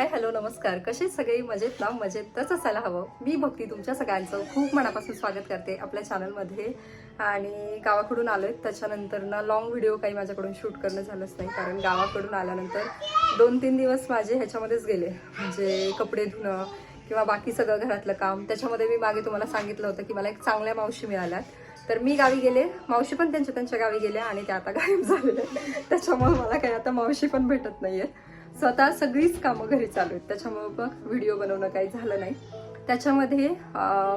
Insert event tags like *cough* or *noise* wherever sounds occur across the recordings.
Hi hello नमस्कार. कसे सगळे? मजेत ना? मजेत तसं असायला हवं. मी भक्ती तुमच्या सगळ्यांचं खूप मनापासून स्वागत करते आपल्या चॅनलमध्ये आणि गावाकडून आलोय. त्याच्यानंतर ना लॉंग व्हिडिओ काही माझ्याकडून शूट करणं झालंच नाही कारण गावाकडून आल्यानंतर दोन तीन दिवस माझे ह्याच्यामध्येच गेले. म्हणजे कपडे धुणं किंवा बाकी सगळं घरातलं काम. त्याच्यामध्ये मी मागे तुम्हाला सांगितलं होतं की मला एक चांगल्या मावशी मिळाल्यात. तर मी गावी गेले. मावशी पण त्यांच्या त्यांच्या गावी गेल्या आणि त्या आता गायब झालेल्या त्याच्यामुळे मला काही आता मावशी पण भेटत स्वतः सगळीच कामं घरी चालू आहेत. त्याच्यामुळे बघ व्हिडिओ बनवणं काही झालं नाही. त्याच्यामध्ये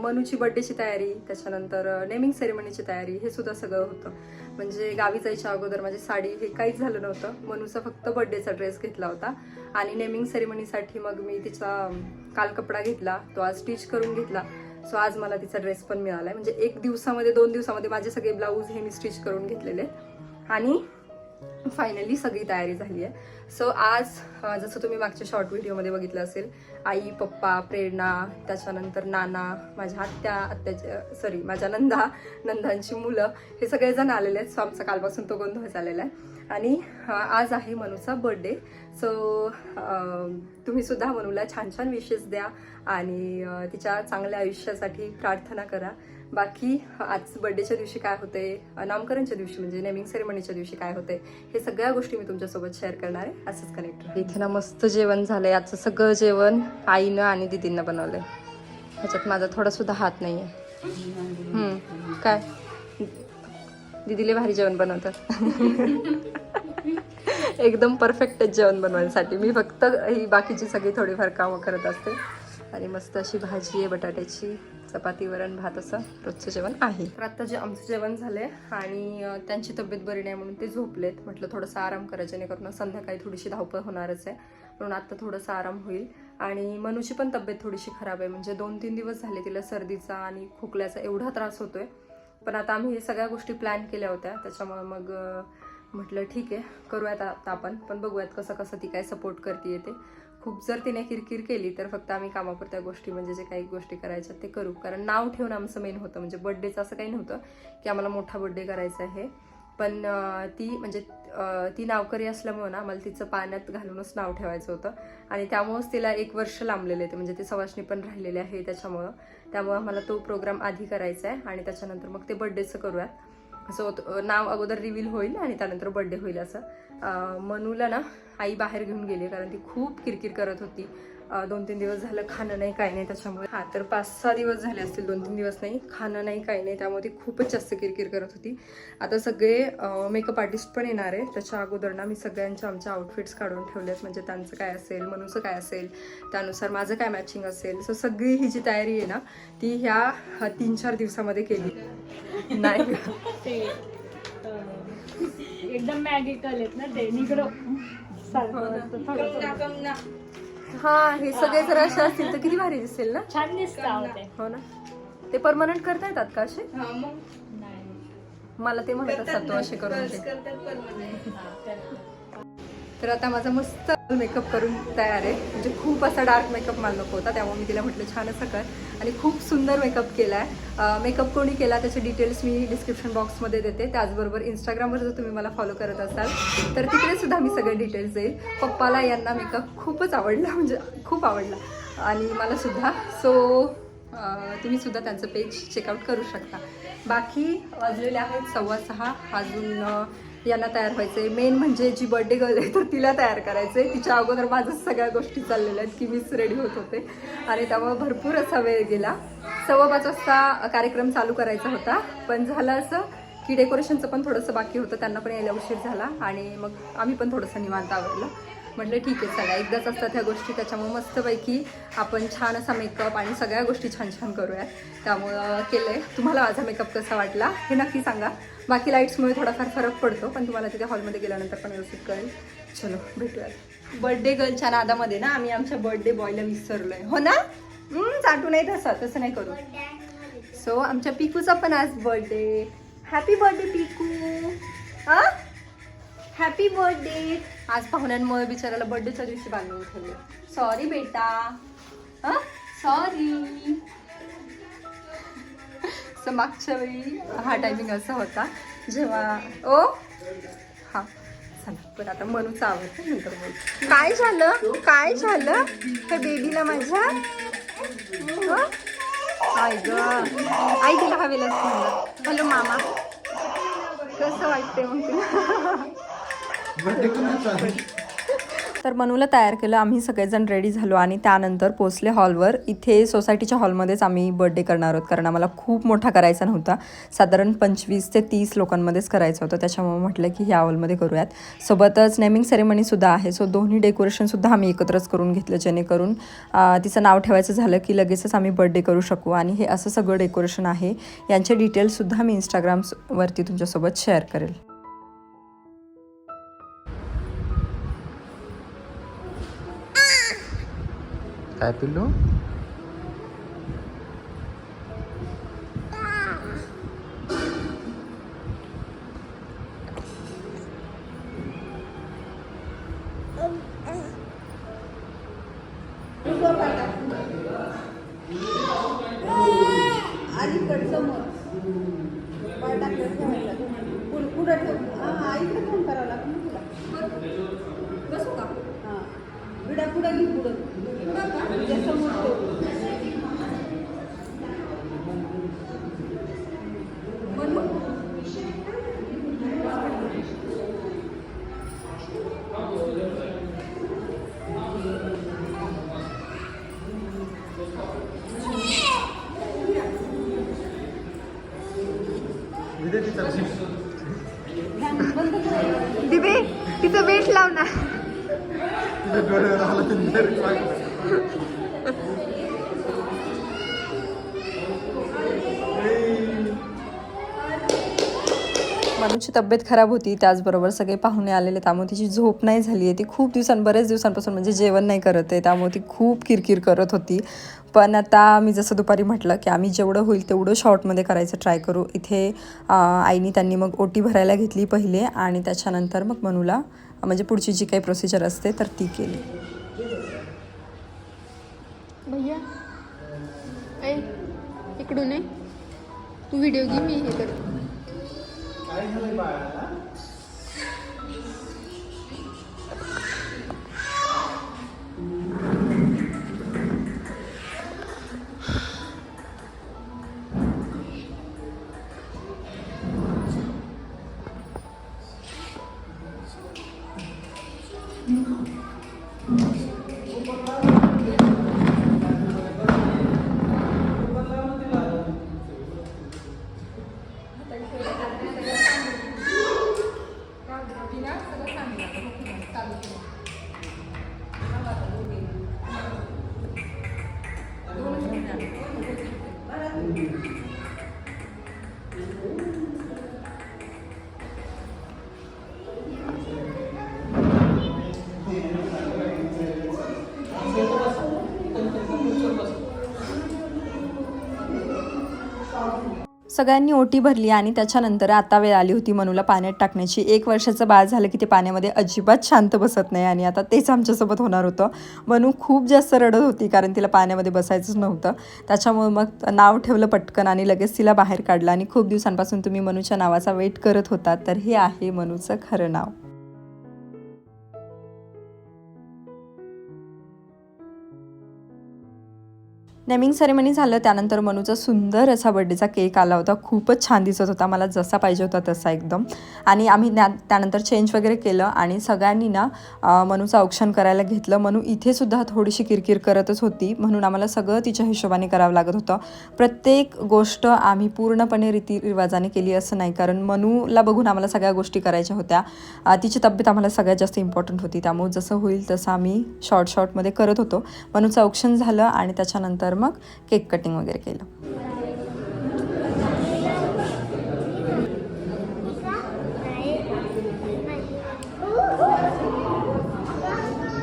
मनूची बड्डेची तयारी त्याच्यानंतर नेमिंग सेरेमनीची तयारी हे सुद्धा सगळं होतं. म्हणजे गावी जायच्या अगोदर माझी साडी हे काहीच झालं नव्हतं. मनूचा फक्त बड्डेचा ड्रेस घेतला होता. आणि नेमिंग सेरेमनीसाठी मग मी तिचा काल कपडा घेतला तो आज स्टिच करून घेतला. सो आज मला तिचा ड्रेस पण मिळाला आहे म्हणजे एक दिवसामध्ये दोन दिवसामध्ये माझे सगळे ब्लाऊज हे मी स्टिच करून घेतलेले. आणि फायनली सगळी तयारी झाली आहे. सो आज जसं तुम्ही मागच्या शॉर्ट व्हिडिओमध्ये बघितलं असेल आई पप्पा प्रेरणा त्याच्यानंतर नाना माझ्या आत्या आत्याच्या सॉरी माझ्या नंदा नंदांची मुलं हे सगळेजण आलेले आहेत. सो आमचा कालपासून तो गोंधळ झालेला आहे. आणि आज आहे मनूचा बर्थडे सो तुम्ही सुद्धा मनूला छान छान विशेष द्या आणि तिच्या चांगल्या आयुष्यासाठी प्रार्थना करा. बाकी आज बर्थडेच्या दिवशी काय होते नामकरणच्या दिवशी म्हणजे नेमिंग सेरेमनीच्या दिवशी काय होते हे सगळ्या गोष्टी मी तुमच्यासोबत शेअर करणार आहे. असंच कनेक्ट इथे ना मस्त जेवण झालंय. आजचं सगळं जेवण आईनं आणि दिदीनं बनवलंय. ह्याच्यात माझा थोडा सुद्धा हात नाही आहे काय? दिदीले भारी जेवण बनवतात. *laughs* एकदम परफेक्ट जेवण बनवण्यासाठी मी फक्त ही बाकीची सगळी थोडीफार कामं करत असते. आणि मस्त अशी भाजी आहे बटाट्याची चपाती वरण भात असं रोजचं जेवण आहे. तर आत्ता जे आमचं जेवण झालंय आणि त्यांची तब्येत बरी नाही म्हणून ते झोपलेत. म्हटलं थोडंसं आराम करा जेणेकरून संध्याकाळी थोडीशी धावपळ होणारच आहे. म्हणून आत्ता थोडंसं आराम होईल. आणि मनूची पण तब्येत थोडीशी खराब आहे. म्हणजे दोन तीन दिवस झाले तिला सर्दीचा आणि खोकल्याचा एवढा त्रास होतोय. पण आता आम्ही सगळ्या गोष्टी प्लॅन केल्या होत्या. त्याच्यामुळे मग म्हटलं ठीक आहे करूयात आता आपण. पण बघूयात कसं कसं ती काय सपोर्ट करते येते खूप जर तिने किरकिर केली तर फक्त आम्ही कामापुरत्या गोष्टी म्हणजे जे काही गोष्टी करायच्या ते करू. कारण नाव ठेवून आमचं मेन होतं. म्हणजे बड्डेचं असं काही नव्हतं की आम्हाला मोठा बड्डे करायचा आहे. पण ती म्हणजे ती नावकरी असल्यामुळं ना मला तिचं पाण्यात घालूनच नाव ठेवायचं होतं. आणि त्यामुळंच तिला एक वर्ष लांबलेले ते म्हणजे ते सवासणी पण राहिलेले आहे त्याच्यामुळं. त्यामुळं मला तो प्रोग्राम आधी करायचा आहे आणि त्याच्यानंतर मग ते बड्डेचं करूयात असं नाव अगोदर रिव्हील होईल आणि त्यानंतर बड्डे होईल असं. मनूला ना आई बाहेर घेऊन गेली कारण ती खूप किरकिर करत होती. दोन तीन दिवस झालं खाणं नाही काही नाही. त्याच्यामुळे हा तर पाच सहा दिवस झाले असतील दोन तीन दिवस नाही. खाणं नाही काही नाही. त्यामुळे ती खूपच जास्त किरकिर करत होती. आता सगळे मेकअप आर्टिस्ट पण येणार आहे त्याच्या अगोदर ना मी सगळ्यांच्या आमच्या आउटफिट्स काढून ठेवलेत म्हणजे त्यांचं काय असेल मनूचं काय असेल त्यानुसार माझं काय मॅचिंग असेल. सो सगळी ही जी तयारी आहे ना ती ह्या तीन चार दिवसामध्ये केली. नाही एकदम मॅगिकल आहेत ना ते. हा हे सगळे जर असे असतील तर किती भारी दिसेल ना? छान दिसत हो ना? ते परमनंट करता येतात का असे? नाही. मला ते म्हणत असतात तो असे करून. हा, तर आता माझा मस्त मेकअप करून तयार आहे. म्हणजे खूप असा डार्क मेकअप मला नको होता. त्यामुळे मी तिला म्हटलं छान असं कर. आणि खूप सुंदर मेकअप केला आहे मेकअप कोणी केला त्याचे डिटेल्स मी डिस्क्रिप्शन बॉक्समध्ये देते. त्याचबरोबर इंस्टाग्रामवर जर तुम्ही मला फॉलो करत असाल तर तिकडे सुद्धा मी सगळे डिटेल्स देईल. पप्पाला यांना मेकअप खूपच आवडला. म्हणजे खूप आवडला. आणि मला सुद्धा. सो तुम्ही सुद्धा त्यांचं पेज चेकआउट करू शकता. बाकी वाजलेले आहेत सव्वा सहा. अजून यांना तयार व्हायचंय. मेन म्हणजे जी बर्थडे गर्ल आहे तर तिला तयार करायचंय. तिच्या अगोदर माझं सगळ्या गोष्टी चाललेल्या आहेत की मीच रेडी होत होते. आणि त्यामुळे भरपूर असा वेळ गेला. सव्वा पाच वाजता कार्यक्रम चालू करायचा होता. पण झालं असं की डेकोरेशनचं पण थोडंसं बाकी होतं. त्यांना पण यायला उशीर झाला. आणि मग आम्ही पण थोडंसं निवांत आवडलं म्हटलं ठीक आहे चला. एकदाच असतात ह्या गोष्टी. त्याच्यामुळे मस्तपैकी आपण छान असा मेकअप आणि सगळ्या गोष्टी छान छान करूया त्यामुळं केलं आहे तुम्हाला माझा मेकअप कसा वाटला हे नक्की सांगा. बाकी लाईट्समुळे थोडाफार फरक पडतो पण तुम्हाला तिथे हॉलमध्ये गेल्यानंतर पण व्यवस्थित कळेल. चलो भेटूयात. बर्थडे गर्लच्या नादामध्ये ना आम्ही आमच्या बर्थडे बॉयला विसरलोय. हो ना? चाटू नाही तसं तसं नाही करू. सो आमच्या पिकूचा पण आज बर्थडे. हॅपी बर्थडे पिकू. हा? हॅपी बर्थडे आज पाहुण्यांमुळे बिचाराला बर्थडेच्या दिवशी बांधून ठेवले सॉरी बेटा. सॉरी सो मागच्या वेळी हा टायमिंग असा होता. जेव्हा ओ? हा. चला पण आता मनूचा आवडतं नंतर बोल. काय झालं? काय झालं? त्या बेबीला माझ्या? आई ग. आई तिला हवेला हॅलो मामा. कसं वाटतंय मग तुला? तर मनूला तयार केलं. आम्ही सगळेजण रेडी झालो आणि त्यानंतर पोचले हॉलवर इथे सोसायटीच्या हॉलमध्येच आम्ही बर्थडे करणार आहोत. कारण आम्हाला खूप मोठा करायचा नव्हता. साधारण पंचवीस ते तीस लोकांमध्येच करायचं होतं. त्याच्यामुळे म्हटलं की ह्या हॉलमध्ये करूयात. सोबतच नेमिंग सेरेमनीसुद्धा आहे. सो दोन्ही डेकोरेशनसुद्धा आम्ही एकत्रच करून घेतलं. जेणेकरून तिचं नाव ठेवायचं झालं की लगेचच आम्ही बर्थडे करू शकू. आणि हे असं सगळं डेकोरेशन आहे. यांचे डिटेल्ससुद्धा मी इंस्टाग्रामवरती तुमच्यासोबत शेअर करेल. काय पिल्लू अलीकडचं मत पाय टाकलं ठेवायचं पुढं पुढं ठेव हां हां इकडे फोन करावं लागेल ना तुला बसू का हां विडा पुढं घे पुढं तुझ्या समोर ठेव दिबे तिचं वेट लाव ना मनूची तब्येत खराब होती त्याचबरोबर सगळे पाहुणे आलेले त्यामुळे तिची झोप नाही झाली आहे. ती खूप दिवसां बरेच दिवसांपासून म्हणजे जेवण नाही करत आहे त्यामुळे ती खूप किरकिर करत होती. पण आता मी जसं दुपारी म्हटलं की आम्ही जेवढं होईल तेवढं शॉर्टमध्ये करायचं ट्राय करू. इथे आईनी त्यांनी मग ओटी भरायला घेतली पहिले आणि त्याच्यानंतर मग मनूला म्हणजे पुढची जी काही प्रोसिजर असते तर ती केली. भैया इकडून तू व्हिडिओ घे मी हे कर सगळ्यांनी ओटी भरली आणि त्याच्यानंतर आता वेळ आली होती मनूला पाण्यात टाकण्याची. एक वर्षाचं बाळ झालं की ते पाण्यामध्ये अजिबात शांत बसत नाही आणि आता तेच आमच्यासोबत होणार होतं. मनू खूप जास्त रडत होती कारण तिला पाण्यामध्ये बसायचंच नव्हतं. त्याच्यामुळे मग नाव ठेवलं पटकन आणि लगेच तिला बाहेर काढलं आणि खूप दिवसांपासून तुम्ही मनूच्या नावाचा वेट करत होता. तर हे आहे मनूचं खरं नाव. नेमिंग सेरेमनी झालं त्यानंतर मनूचा सुंदर असा बड्डेचा केक आला होता. खूपच छान दिसत होता. मला जसा पाहिजे होता तसा एकदम. आणि आम्ही त्यानंतर चेंज वगैरे केलं आणि सगळ्यांनी ना मनूचं औक्षण करायला घेतलं. मनू इथेसुद्धा थोडीशी किरकिर करतच होती. म्हणून आम्हाला सगळं तिच्या हिशोबाने करावं लागत होतं. प्रत्येक गोष्ट आम्ही पूर्णपणे रीतिरिवाजाने केली असं नाही. कारण मनूला बघून आम्हाला सगळ्या गोष्टी करायच्या होत्या. तिची तब्येत आम्हाला सगळ्यात जास्त इम्पॉर्टंट होती. त्यामुळे जसं होईल तसं आम्ही शॉर्ट शॉर्टमध्ये करत होतो. मनूचं औक्षण झालं आणि त्याच्यानंतर मग केक कटिंग वगैरे केलं.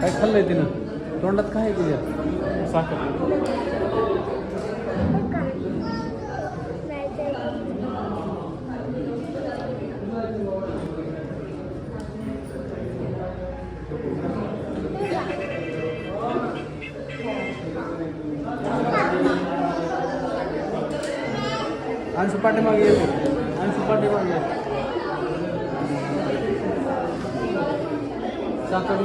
काय खाल्लंय तिनं? तोंडात काय आहे तुझ्या? साखर. अंशू पाठीमागे येते अंशू पाठीमागे येते. साखर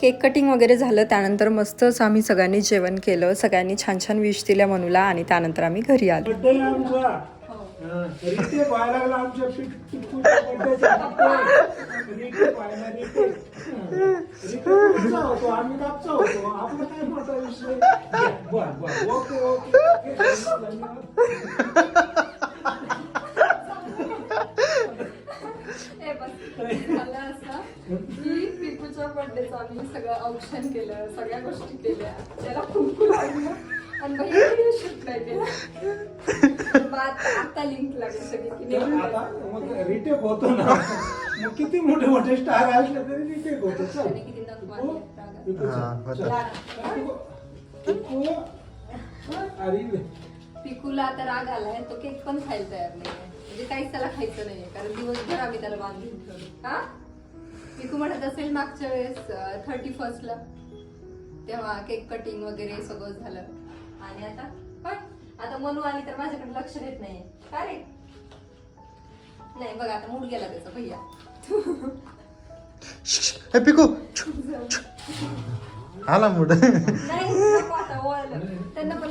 केक कटिंग वगैरे झालं त्यानंतर मस्तच आम्ही सगळ्यांनी जेवण केलं सगळ्यांनी छान छान विश दिल्या मनूला आणि त्यानंतर आम्ही घरी आलो बर्थडे आमचा हा, रिते व्हायला लागला आमच्या पिक- पिकूच्या birthday चा birthday. रिते व्हायला रिते. हा. रिते पुढचा होतो आम्ही मागचा होतो आपला काय मोठा विषय बर बर ओके ओके ओके धन्यवाद झालं असं की पिकूच्या बर्थडेचं आम्ही सगळं औक्षण केलं सगळ्या गोष्टी केल्या. त्याला कुंकू लागलं आणि बहिणीने शूट नाही केलं. मग आता आता लिंक लागली सगळी की रिटेक होतो ना. मग किती मोठे मोठे स्टार असले तरी रिटेक होतो. किती हा, पिकूला आता राग आलाय. तो केक पण खायला तयार नाही म्हणजे काहीच त्याला खायचं नाहीये कारण दिवसभर आम्ही त्याला बांधून ठेवलो हा? पिकू म्हणत असेल मागच्या वेळेस थर्टी फर्स्टला तेव्हा केक कटिंग वगैरे सगळं झालं. आणि आता? पण आता मनू आली तर माझ्याकडे लक्ष देत नाहीये. का रे? नाही बघा आता मूड गेला त्याचा भैया. हे पिकू. आला मूड नाही नको आता वळलं त्यांना पण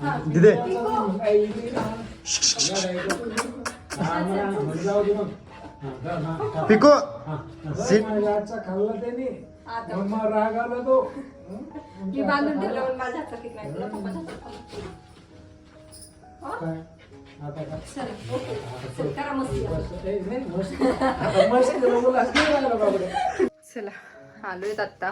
दिदे पिकू सीट. खाल्ला त्याने आता. मग राग आला तो मी बांधून ठेवलं पण माझ्या हातचा केक नाही तुला पप्पाच्या हातचा खाल्ला. हा? काय आता काय चला, ओके. चल, करा मस्ती आता. बस, ए, नाही, मस्त. आता मस्त बोलास नाही लागला बापरे. चला आलोय आत्ता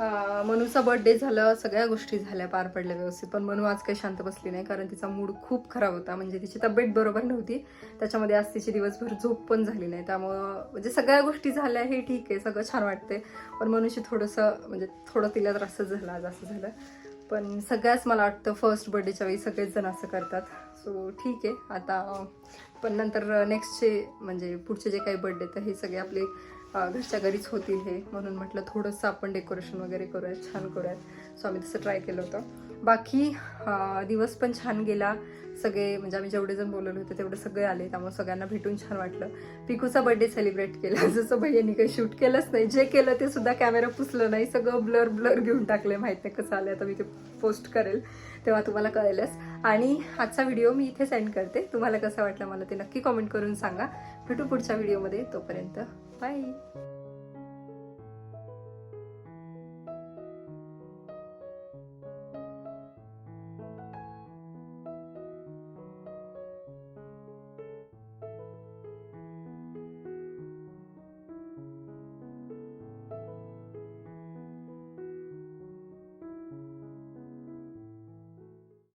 मनूचा बर्थडे झालं सगळ्या गोष्टी झाल्या पार पडल्या व्यवस्थित. पण मनू आज काही शांत बसली नाही कारण तिचा मूड खूप खराब होता. म्हणजे तिची तब्येत बरोबर नव्हती. त्याच्यामध्ये आज तिची दिवसभर झोप पण झाली नाही. त्यामुळं म्हणजे सगळ्या गोष्टी झाल्या हे ठीक आहे सगळं छान वाटते पण मनुष्य थोडंसं म्हणजे थोडं तिला त्रासच झाला आज असं झालं. पण सगळ्याच मला वाटतं फर्स्ट बर्थडेच्या वेळी सगळेच जण असं करतात. सो ठीक आहे आता पण नंतर नेक्स्टचे म्हणजे पुढचे जे काही बर्थडे तर हे सगळे आपले घरच्या घरीच होतील हे म्हणून म्हटलं थोडंसं आपण डेकोरेशन वगैरे करूयात छान करूयात. सो आम्ही तसं ट्राय केलं होतं. बाकी दिवस पण छान गेला. सगळे म्हणजे आम्ही जेवढे जण बोलवले होते तेवढे सगळे आले. त्यामुळे सगळ्यांना भेटून छान वाटलं. पिकूचा बर्थडे सेलिब्रेट केला. *laughs* जसं भैयानी काही शूट केलंच नाही. जे केलं ते सुद्धा कॅमेरा पुसलं नाही. सगळं ब्लर ब्लर घेऊन टाकलं माहीत नाही कसं आलं आता मी ते पोस्ट करेल. तेव्हा तुम्हाला कळेलच. आणि आजचा व्हिडिओ मी इथे सेंड करते. तुम्हाला कसा वाटलं मला ते नक्की कॉमेंट करून सांगा. भेटू पुढच्या व्हिडिओमध्ये तोपर्यंत 欢迎。